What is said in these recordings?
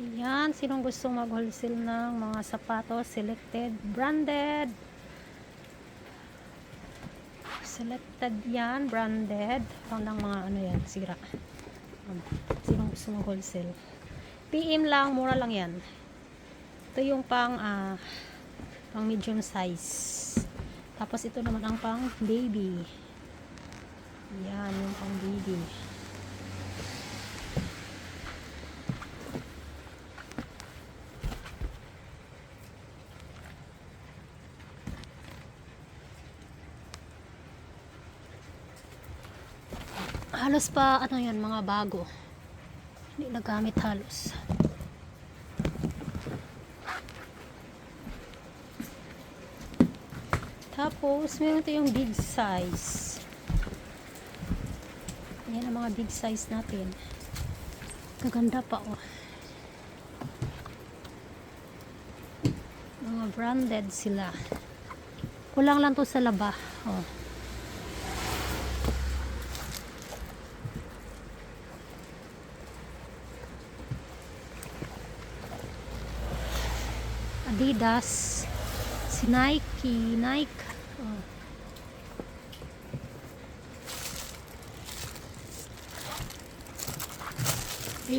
Ayan, sinong gusto mag-wholesale ng mga sapatos, selected, branded. Selected yan, branded. Pang mga ano yan, sira. Sinong gusto mag-wholesale? PM lang, mura lang yan. Ito yung pang, ah, pang medium size. Tapos ito naman ang pang baby. Yan, yung pang baby. Halos pa ano yan mga bago. Hindi nagamit halos. Tapos meron tayong big size. Yan ang mga big size natin. Kaganda pa oh. Mga branded sila. Kulang lang to sa laba oh Adidas, si Nike, Nike. Oh.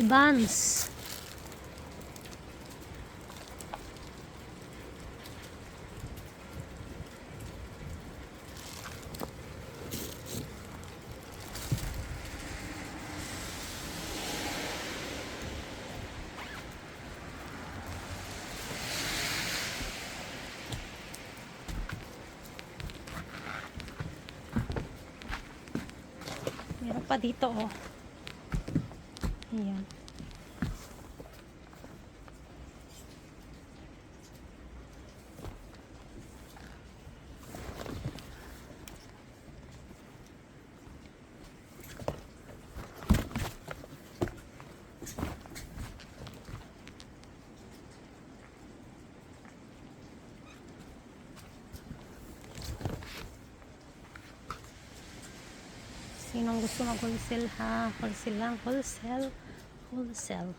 Vans. Meron pa dito oh. Ayan. Sinong gusto mag-wholesale ha? Wholesale lang. Wholesale. Wholesale.